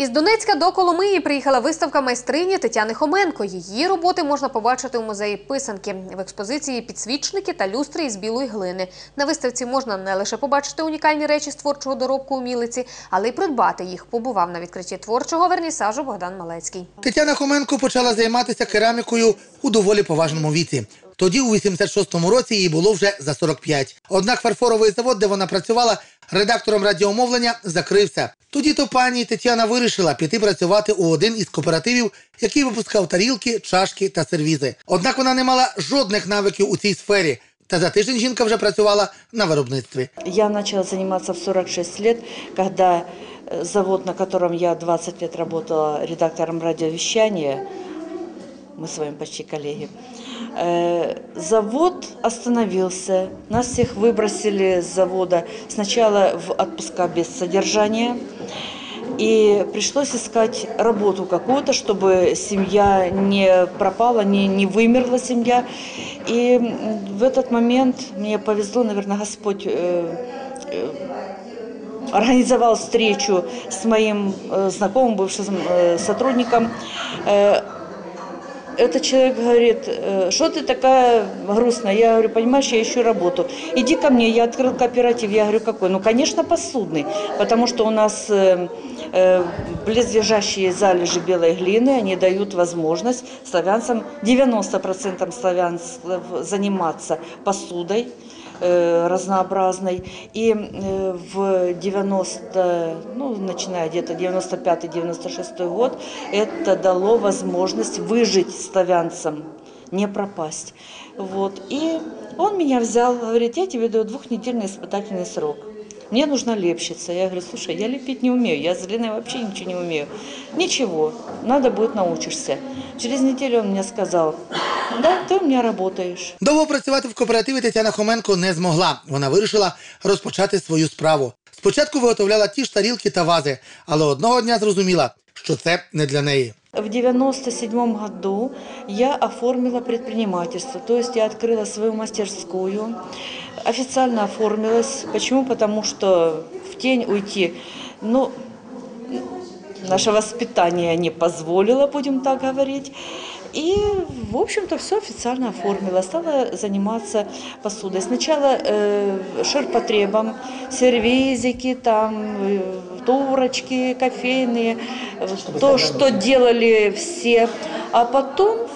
Із Донецька до Коломиї приїхала виставка майстрині Тетяни Хоменко. Її роботи можна побачити у музеї писанки. В експозиції підсвічники та люстри із білої глини. На виставці можна не лише побачити унікальні речі з творчого доробку умілиці, але й придбати їх. Побував на відкритті творчого вернісажу Богдан Малецький. Тетяна Хоменко почала займатися керамікою у доволі поважному віці. Тоді, у 86-му році, їй було вже за 45. Однак фарфоровий завод, де вона працювала редактором радіомовлення, закрився. Тоді то пані Тетяна вирішила піти працювати у один із кооперативів, який випускав тарілки, чашки та сервізи. Однак вона не мала жодних навиків у цій сфері. Та за тиждень жінка вже працювала на виробництві. Я начала заниматься в 46 лет, когда э, завод, на котором я 20 лет работала редактором радиовещания, мы с вами почти коллеги, э, Завод остановился, нас всех выбросили с завода сначала в отпуска без содержания, и пришлось искать работу какую-то, чтобы семья не пропала, не, не вымерла семья. И в этот момент мне повезло, наверное, Господь э, э, организовал встречу с моим э, знакомым, бывшим э, сотрудником. Э, этот человек говорит, «Э, что ты такая грустная? Я говорю, понимаешь, я ищу работу. Иди ко мне, я открыл кооператив. Я говорю, какой? Ну, конечно, посудный, потому что у нас э, э, близлежащие залежи белой глины, они дают возможность славянцам, 90% славянцев заниматься посудой э, Разнообразной. И э, в 90, ну, начиная где-то 95-96 год, это дало возможность выжить славянцам, не пропасть. Вот. И он меня взял, говорит, я тебе даю двухнедельный испытательный срок. Мне нужна лепщица. Я говорю, слушай, я лепить не умею, я с глиной вообще ничего не умею. Ничего, надо будет научишься. Через неделю он мне сказал, да, ты у меня работаешь. Довго працювати в кооперативі Тетяна Хоменко не змогла. Вона вирішила розпочати свою справу. Спочатку виготовляла ті ж тарілки та вази, але одного дня зрозуміла, що це не для неї. В 97 году я оформила предпринимательство, то есть я открыла свою мастерскую, официально оформилась. Почему? Потому что в тень уйти, ну, наше воспитание не позволило, будем так говорить. И, в общем-то, все официально оформила. Стала заниматься посудой. Сначала э, ширпотребом, сервизики, там, э, турочки кофейные, э, то, что делали все. А потом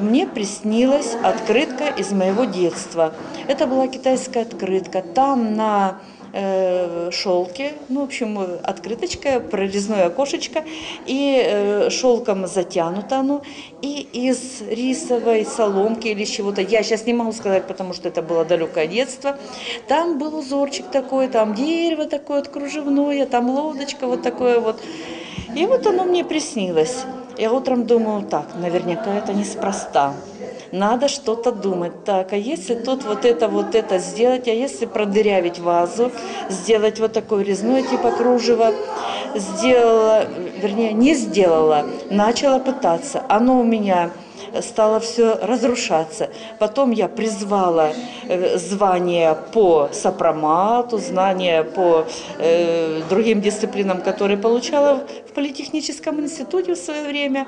мне приснилась открытка из моего детства. Это была китайская открытка. Там на э, шелке, ну, в общем, э, открыточка, прорезное окошечко, и э, шелком затянуто оно, и из рисовой соломки или из чего-то, я сейчас не могу сказать, потому что это было далекое детство, там был узорчик такой, там дерево такое вот кружевное, там лодочка вот такое вот, и вот оно мне приснилось. Я утром думаю, так, наверняка это неспроста. Надо что-то думать. Так, а если тут вот это, вот это сделать, а если продырявить вазу, сделать вот такое резное типа кружево, сделала, вернее, не сделала, начала пытаться. Оно у меня стало все разрушаться. Потом я призвала э, звание по сопромату, знания по э, другим дисциплинам, которые получала в политехническом институте в свое время.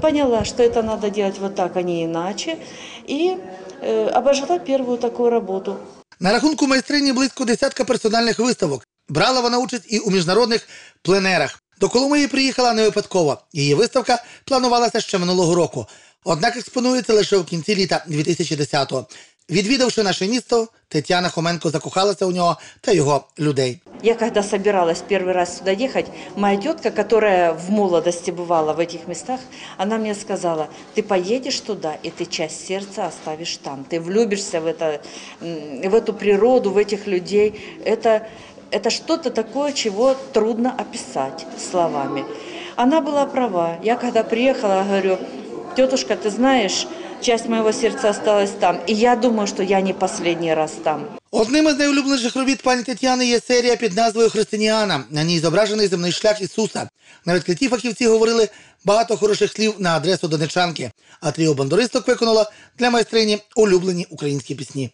Поняла, что это надо делать вот так, а не иначе. И э, обожила первую такую работу. На рахунку майстрині близько десятка персональних виставок. Брала вона участь і у міжнародних пленерах. До Коломиї приїхала не випадково. Її виставка планувалася ще минулого року. Однак експонується лише у кінці літа 2010-го. Відвідавши наше місто, Тетяна Хоменко закохалася у нього та його людей. Я когда собиралась первый раз сюда ехать, моя тетка, которая в молодости бывала в этих местах, она мне сказала, ты поедешь туда, и ты часть сердца оставишь там. Ты влюбишься в, это, м, в эту природу, в этих людей. Это, это что-то такое, чего трудно описать словами. Она была права. Я когда приехала, говорю, тетушка, ты знаешь, часть моего сердца осталась там. И я думаю, что я не последний раз там. Одним із найулюбленіших робіт пані Тетяни є серія під назвою Христиніана. На ній зображений земний шлях Ісуса. На відкритті фахівці говорили багато хороших слів на адресу донечанки, а тріо бандуристок виконало для майстрині улюблені українські пісні.